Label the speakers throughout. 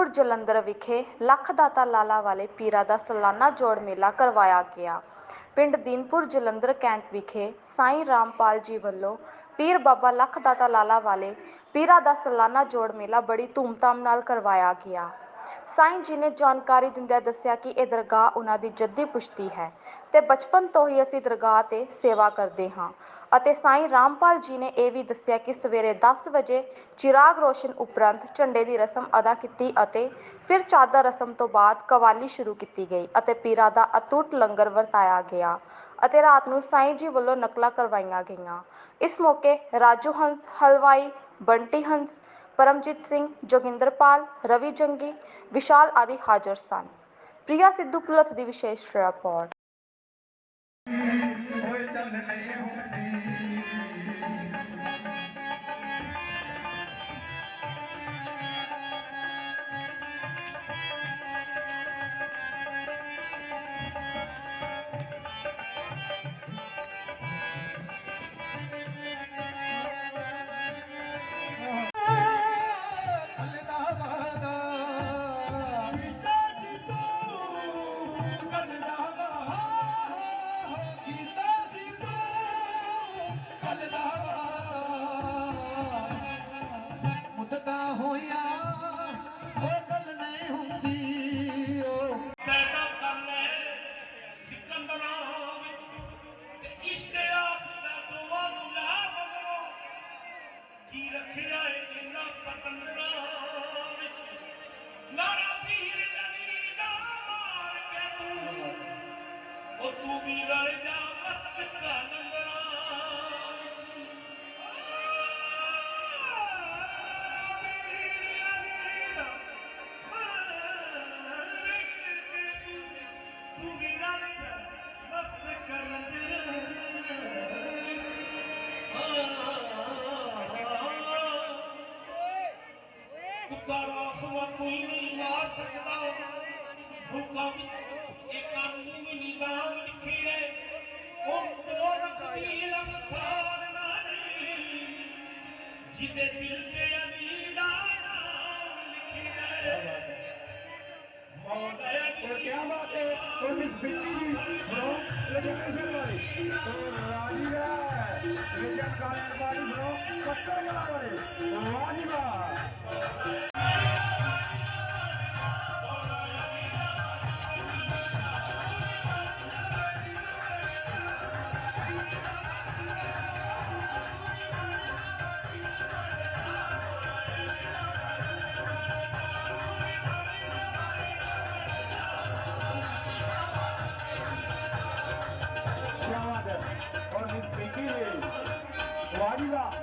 Speaker 1: ਦੀਨਪੁਰ ਜਲੰਧਰ ਵਿਖੇ ਲੱਖ ਦਾਤਾ ਲਾਲਾ ਵਾਲੇ ਪੀਰਾਂ ਦਾ ਸਾਲਾਨਾ ਜੋੜ ਮੇਲਾ ਕਰਵਾਇਆ ਗਿਆ। ਪਿੰਡ ਦੀਨਪੁਰ ਜਲੰਧਰ ਕੈਂਟ ਵਿਖੇ ਸਾਈਂ ਰਾਮਪਾਲ ਜੀ ਵੱਲੋਂ ਪੀਰ ਬਾਬਾ ਲੱਖ ਦਾਤਾ ਲਾਲਾ ਵਾਲੇ ਪੀਰਾਂ ਦਾ ਸਾਲਾਨਾ ਜੋੜ ਮੇਲਾ ਬੜੀ ਧੂਮਧਾਮ ਨਾਲ ਕਰਵਾਇਆ ਗਿਆ। ਸਾਈਂ ਜੀ ਨੇ ਜਾਣਕਾਰੀ ਦਿੰਦਿਆਂ ਦੱਸਿਆ ਕਿ ਇਹ ਦਰਗਾਹ ਉਹਨਾਂ ਦੀ ਜੱਦੀ ਪੁਸ਼ਤੀ ਹੈ ਤੇ ਬਚਪਨ ਤੋਂ ਹੀ ਅਸੀਂ ਦਰਗਾਹ ਤੇ ਸੇਵਾ ਕਰਦੇ ਹਾਂ। ਅਤੇ ਸਾਈਂ ਰਾਮਪਾਲ ਜੀ ਨੇ ਇਹ ਵੀ ਦੱਸਿਆ ਕਿ ਸਵੇਰੇ 10 ਵਜੇ ਚਿਰਾਗ ਰੋਸ਼ਨ ਉਪਰੰਤ ਝੰਡੇ ਦੀ ਰਸਮ ਅਦਾ ਕੀਤੀ ਅਤੇ ਫਿਰ ਚਾਦਰ ਰਸਮ ਤੋਂ ਬਾਅਦ ਕਵਾਲੀ ਸ਼ੁਰੂ ਕੀਤੀ ਗਈ ਅਤੇ ਪੀਰਾਂ ਦਾ ਅਤੁੱਟ ਲੰਗਰ ਵਰਤਾਇਆ ਗਿਆ ਅਤੇ ਰਾਤ ਨੂੰ ਸਾਈਂ ਜੀ ਵੱਲੋਂ ਨਕਲਾਂ ਕਰਵਾਈਆਂ ਗਈਆਂ। ਇਸ ਮੌਕੇ ਰਾਜੂ ਹੰਸ, ਹਲਵਾਈ, ਬੰਟੀ ਹੰਸ, ਪਰਮਜੀਤ ਸਿੰਘ ਜੋਗਿੰਦਰਪਾਲ ਰਵੀ ਜੰਗੀ, ਵਿਸ਼ਾਲ ਆਦਿ ਹਾਜ਼ਰ ਸਨ। ਪ੍ਰਿਆ ਸਿੱਧੂ ਪੁਲਤ ਦੀ ਵਿਸ਼ੇਸ਼ ਰਿਪੋਰਟ।
Speaker 2: ਹੋਏ ਚੱਲ ਨਹੀਂ ਹੁੰਦੀ। ਕੁੱਤਾ
Speaker 3: ਰਾਖਵਾ ਕੋਈ ਨਹੀਂ ਮਾਰ ਸਕਦਾ ਹੁਕਮ ਇਹ ਕਾਨੂੰਨੀ ਕੋਈ ਲਮਸਾਰ ਨਹੀਂ, ਜਿਹਦੇ ਦਿਲ ਤੇ ਅਲੀ ਦਾ ਨਾਮ ਲਿਖਿਆ
Speaker 4: ਮੌਤ ਹੈ। ਕੀ ਬਾਤ ਹੈ। ਕੋਈ ਮਿਸ ਬਿੱਟੀ ਜੀ ਬ్రో ਲੋਕੇਸ਼ਨ ਵਾਲੀ? ਤੋਂ ਰਾਜੀ ਹੈ। ਰਜਨ ਕਾਲਨ ਵਾਲੀ ਬ్రో ਸ਼ੱਕਰ ਵਾਲਾ ਵਾਲੇ। ਵਾਹ ਜੀ ਵਾਹ। 完了。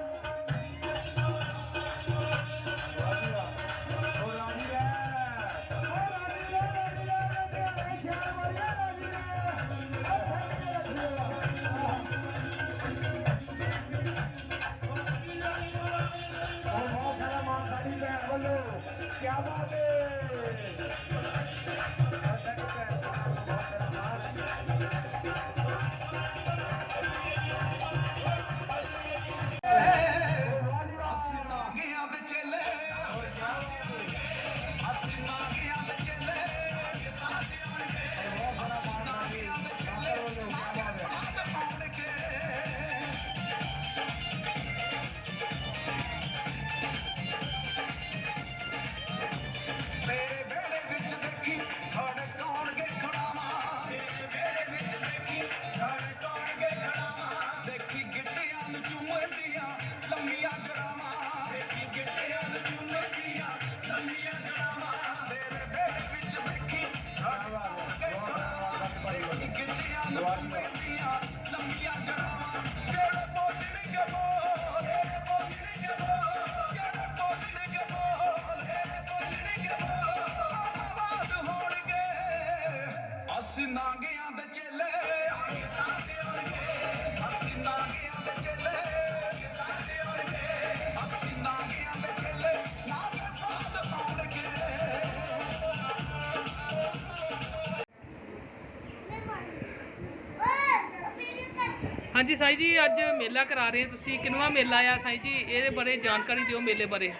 Speaker 5: ਹਾਂਜੀ ਸਾਈ ਜੀ ਅੱਜ ਮੇਲਾ ਕਰਾ ਰਹੇ ਹੋ ਤੁਸੀਂ। ਕਿੰਨਵਾ ਮੇਲਾ ਆ ਸਾਈ ਜੀ? ਇਹਦੇ ਬਾਰੇ ਜਾਣਕਾਰੀ ਦਿਓ ਮੇਲੇ ਬਾਰੇ।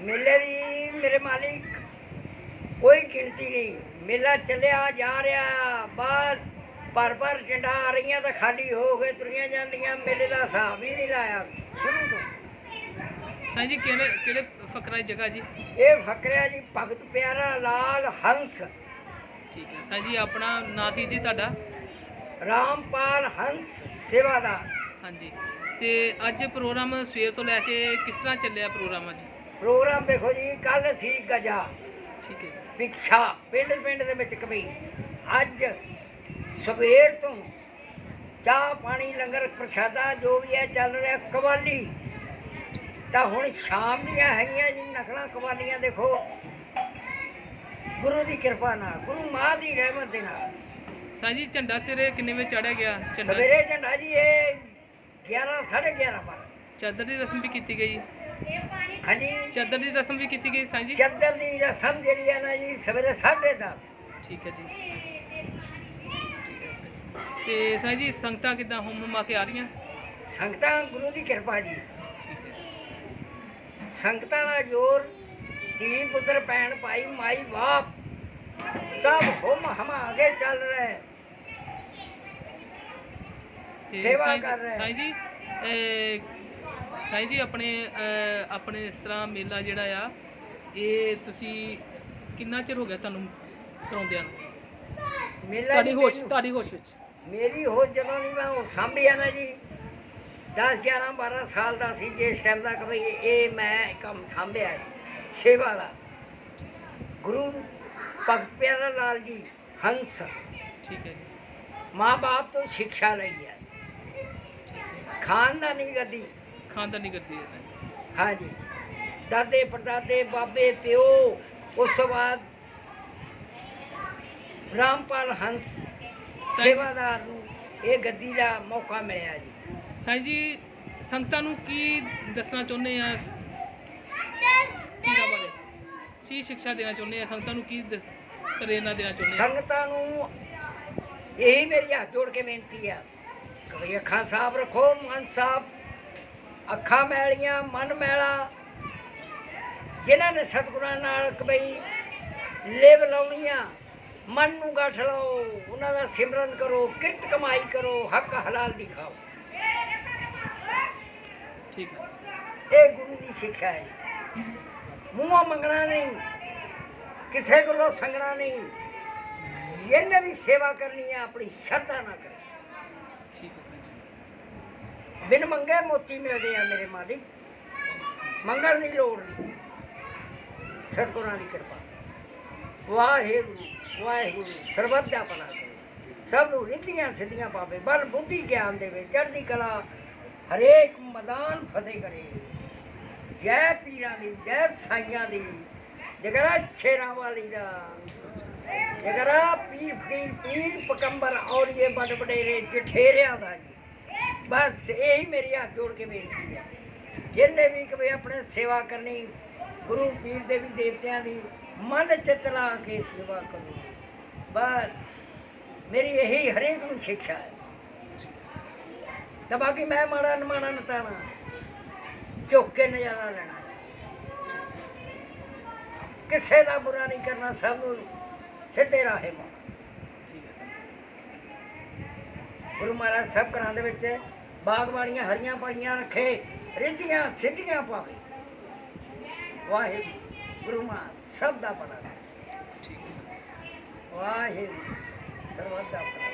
Speaker 6: ਮੇਲੇ ਦੀ ਮੇਰੇ ਮਾਲਿਕ ਕੋਈ ਗਿਣਤੀ ਨਹੀਂ। ਮੇਲਾ ਚੱਲਿਆ ਜਾ ਰਿਹਾ। ਬਸ ਪਰ ਪਰ ਟਿੰਡਾ ਆ ਰਹੀਆਂ ਤਾਂ ਖਾਲੀ ਹੋ ਗਏ ਤੁਰੀਆਂ ਜਾਂਦੀਆਂ। ਮੇਲੇ ਦਾ ਹਿਸਾਬ ਹੀ ਨਹੀਂ ਲਾਇਆ। ਸ਼ੁਰੂ ਤੋਂ।
Speaker 5: ਸਾਈਂ ਜੀ ਕਿਹੜੇ ਕਿਹੜੇ ਫਕਰਾ ਦੀ ਜਗ੍ਹਾ ਜੀ?
Speaker 6: ਇਹ ਫਕਰਿਆ ਜੀ ਭਗਤ ਪਿਆਰਾ ਲਾਲ ਹੰਸ।
Speaker 5: ਠੀਕ ਹੈ। ਸਾਈਂ ਜੀ ਆਪਣਾ ਨਾਂ ਕੀ ਜੀ ਤੁਹਾਡਾ?
Speaker 6: ਰਾਮਪਾਲ ਹੰਸ ਸੇਵਾਦਾਰ
Speaker 5: ਹਾਂਜੀ। ਤੇ ਅੱਜ ਪ੍ਰੋਗਰਾਮ ਸਵੇਰ ਤੋਂ ਲੈ ਕੇ ਕਿਸ ਤਰ੍ਹਾਂ ਚੱਲਿਆ ਪ੍ਰੋਗਰਾਮ ਅੱਜ?
Speaker 6: ਪ੍ਰੋਗਰਾਮ ਦੇਖੋ ਜੀ ਕੱਲ ਸੀ ਗਜਾ।
Speaker 5: ਠੀਕ ਹੈ।
Speaker 6: ਪਿਕਸ਼ਾ ਪਿੰਡ ਪਿੰਡ ਦੇ ਵਿੱਚ ਕਵੀ ਅੱਜ ਸਵੇਰ ਤੋਂ ਚਾਹ ਪਾਣੀ ਲੰਗਰ ਪ੍ਰਸ਼ਾਦਾ ਜੋ ਵੀ ਹੈ ਚੱਲ ਰਿਹਾ ਕਵਾਲੀ। ਤਾਂ ਹੁਣ ਸ਼ਾਮ ਦੀਆਂ ਹੈਗੀਆਂ ਜੀ ਨਕਲਾਂ ਕਵਾਲੀਆਂ ਦੇਖੋ। ਗੁਰੂ ਦੀ ਕਿਰਪਾ ਨਾਲ ਗੁਰੂ ਮਾਂ ਦੀ ਰਹਿਮਤ ਦੇ ਨਾਲ।
Speaker 5: ਜੀ ਝੰਡਾ ਸਿਰੇ ਕਿੰਨੇ ਵਜੇ ਚਾੜਿਆ ਗਿਆ ਝੰਡਾ?
Speaker 6: ਸਵੇਰੇ ਝੰਡਾ ਜੀ ਇਹ 11 11:30 ਪਰ।
Speaker 5: ਚਾਦਰ ਦੀ ਰਸਮ ਵੀ ਕੀਤੀ ਗਈ।
Speaker 6: ਹਾਂਜੀ।
Speaker 5: ਚਾਦਰ ਦੀ ਰਸਮ ਵੀ ਕੀਤੀ ਗਈ ਜੀ?
Speaker 6: ਚੱਦਰ ਦੀ ਰਸਮ ਜਿਹੜੀ ਹੈ ਨਾ ਜੀ ਸਵੇਰੇ 10:30
Speaker 5: ਠੀਕ ਹੈ ਜੀ। ਤੇ ਜੀ ਸੰਗਤਾਂ ਕਿਦਾਂ? ਹੁਮ ਹੁਮਾ ਕੇ ਆ ਰਹੀਆਂ?
Speaker 6: ਸੰਗਤਾਂ ਗੁਰੂ ਦੀ ਕਿਰਪਾ ਜੀ। ਸੰਗਤਾਂ ਦਾ ਜੋਰ ਧੀ ਪੁੱਤਰ ਭੈਣ ਭਾਈ ਮਾਈ ਬਾਪ ਸਭ ਹੁਮ ਹਮਾ ਕੇ ਚੱਲ ਰਹੇ
Speaker 5: ਤੇ
Speaker 6: ਸੇਵਾ
Speaker 5: ਸਾਈਂ-
Speaker 6: ਕਰ ਰਹੇ।
Speaker 5: ਸਾਈਂ ਜੀ ਇਹ ਸਾਈਂ ਜੀ ਆਪਣੇ ਅਹ, ਆਪਣੇ ਇਸ ਤਰ੍ਹਾਂ ਮੇਲਾ ਜਿਹੜਾ ਆ ਇਹ ਤੁਸੀਂ ਕਿੰਨਾ ਚਿਰ ਹੋ ਗਿਆ ਤੁਹਾਨੂੰ ਕਰਾਉਂਦਿਆਂ ਨੂੰ
Speaker 6: ਮੇਲਾ
Speaker 5: ਤੁਹਾਡੀ
Speaker 6: ਜੀ
Speaker 5: ਹੋਸ਼
Speaker 6: ਮੈਨੂੰ-
Speaker 5: ਤੁਹਾਡੀ ਹੋਸ਼ ਵਿੱਚ
Speaker 6: ਮੇਰੀ ਹੋਸ਼ ਜਦੋਂ ਨਹੀਂ ਮੈਂ ਉਹ ਸਾਂਭਿਆ ਨਾ ਜੀ 10 11 12 ਸਾਲ ਦਾ ਸੀ ਜਿਸ ਟਾਈਮ ਤੱਕ ਵੀ ਇਹ ਮੈਂ ਕੰਮ ਸਾਂਭਿਆ ਹੈ, ਸੇਵਾ ਦਾ ਗੁਰੂ ਭਗਤ ਪਿਆਰਾ ਲਾਲ ਜੀ ਹੰਸ।
Speaker 5: ਠੀਕ ਹੈ ਜੀ।
Speaker 6: ਮਾਂ-ਬਾਪ ਤੋਂ ਸਿੱਖਿਆ ਲਈ ਹੈ। ਖਾਨਦਾਨੀ ਗੱਦੀ।
Speaker 5: ਖਾਨਦਾਨੀ ਕਰਦੀ ਹੈ ਸਾਈਂ
Speaker 6: ਹਾਂਜੀ। ਦਾਦੇ ਪੜਦਾਦੇ ਬਾਬੇ ਪਿਓ ਉਸ ਤੋਂ ਬਾਅਦ ਰਾਮਪਾਲ ਹੰਸ ਸੇਵਾਦਾਰ ਨੂੰ ਇਹ ਗੱਦੀ ਦਾ ਮੌਕਾ ਮਿਲਿਆ ਜੀ।
Speaker 5: ਸਾਈਂ ਜੀ ਸੰਗਤਾਂ ਨੂੰ ਕੀ ਦੱਸਣਾ ਚਾਹੁੰਦੇ ਆ? ਪੀਰਾਂ ਬਾਰੇ ਕੀ ਸਿੱਖਿਆ ਦੇਣਾ ਚਾਹੁੰਦੇ ਆ? ਸੰਗਤਾਂ ਨੂੰ ਕੀ ਦ- ਪ੍ਰੇਰਨਾ ਦੇਣਾ ਚਾਹੁੰਦੇ ਆ
Speaker 6: ਸੰਗਤਾਂ ਨੂੰ ਇਹੀ ਮੇਰੀ ਹੱਥ ਜੋੜ ਕੇ ਬੇਨਤੀ ਆ ਕਿ ਅੱਖਾਂ ਸਾਫ਼ ਰੱਖੋ ਮਨ ਸਾਫ਼। ਅੱਖਾਂ ਮੈਲੀਆਂ ਮਨ ਮੈਲਾ। ਜਿਨ੍ਹਾਂ ਨੇ ਸਤਿਗੁਰਾਂ ਨਾਲ ਕਬਈ ਲਿਵ ਲਾਉਣੀਆਂ ਮਨ ਨੂੰ ਗੱਠ ਲਾਓ ਉਹਨਾਂ ਦਾ ਸਿਮਰਨ ਕਰੋ ਕਿਰਤ ਕਮਾਈ ਕਰੋ ਹੱਕ ਹਲਾਲ ਦੀ ਖਾਓ
Speaker 5: ਠੀਕ ਹੈ।
Speaker 6: ਇਹ ਗੁਰੂ ਦੀ ਸਿੱਖਿਆ ਹੈ। ਮੂੰਹੋਂ ਮੰਗਣਾ ਨਹੀਂ। ਕਿਸੇ ਕੋਲੋਂ ਸੰਗਣਾ ਨਹੀਂ। ਇਹਨੇ ਵੀ ਸੇਵਾ ਕਰਨੀ ਹੈ ਆਪਣੀ ਸ਼ਰਧਾ ਨਾਲ ਕਰਨੀ
Speaker 5: ਠੀਕ ਹੈ ਜੀ
Speaker 6: ਬਿਨ ਮੰਗੇ ਮੋਤੀ ਮਿਲਦੇ ਆ ਮੇਰੇ ਮਾਲਿਕ ਮੰਗਣ ਦੀ ਲੋੜ ਨਹੀਂ। ਸਤਿਗੁਰਾਂ ਦੀ ਕਿਰਪਾ। ਵਾਹਿਗੁਰੂ ਵਾਹਿਗੁਰੂ ਸਰਬੱਤ ਦਾ ਭਲਾ ਕਰੇ। ਸਭ ਨੂੰ ਰਿੱਧੀਆਂ ਸਿੱਧੀਆਂ ਪਾਵੇ। ਬਲ ਬੁੱਧੀ ਗਿਆਨ ਦੇਵੇ। ਚੜ੍ਹਦੀ ਕਲਾ ਹਰੇਕ ਮੈਦਾਨ ਫਤਿਹ ਕਰੇ। ਜੈ ਪੀਰਾਂ ਦੀ ਜੈ ਸਾਈਆਂ ਦੀ। ਜਗਰਾ ਸ਼ੇਰਾਂ ਵਾਲੀ ਦਾ। ਜਗਰਾ ਪੀਰ ਫਕੀਰ, ਪੀਰ ਪਕੰਬਰ ਔਰੀਏ ਬੜ ਬਡੇਰੇ ਜਠੇਰਿਆਂ ਦਾ ਜੀ। ਬਸ ਇਹੀ ਮੇਰੀ ਹੱਥ ਜੋੜ ਕੇ ਬੇਨਤੀ ਹੈ ਜਿੰਨੇ ਵੀ ਕਵੇ ਆਪਣੇ ਸੇਵਾ ਕਰਨੀ, ਗੁਰੂ ਪੀਰ ਦੇ ਵੀ ਦੇਵਤਿਆਂ ਦੀ, ਮਨ ਚਿੱਤ ਲਾ ਕੇ ਸੇਵਾ ਕਰੋ। ਬਸ ਮੇਰੀ ਇਹੀ ਹਰੇਕ ਨੂੰ ਸਿੱਖਿਆ ਹੈ। ਤਾਂ ਬਾਕੀ ਮੈਂ ਮਾੜਾ ਨਮਾਣਾ ਨਤਾਣਾ ਝੁੱਕ ਕੇ ਨਜ਼ਾਰਾ ਲੈਣਾ। ਕਿਸੇ ਦਾ ਬੁਰਾ ਨਹੀਂ ਕਰਨਾ ਸਭ ਨੂੰ ਸਿੱਧੇ ਰਾਹੇ
Speaker 5: ਜੀ
Speaker 6: ਗੁਰੂ ਮਹਾਰਾਜ ਸਭ ਘਰਾਂ ਦੇ ਵਿੱਚ ਬਾਗਬਾਣੀਆਂ ਹਰੀਆਂ ਭਰੀਆਂ ਰੱਖੇ ਰਿੱਧੀਆਂ ਸਿੱਧੀਆਂ ਪਾਵੇ ਵਾਹਿਗੁਰੂ ਗੁਰੂ ਮਹਾਰਾਜ ਸਭ ਦਾ
Speaker 5: ਜੀ।
Speaker 6: ਵਾਹਿਗੁਰੂ ਸਰਬੱਤ ਦਾ ਭਲਾ ਕਰੇ।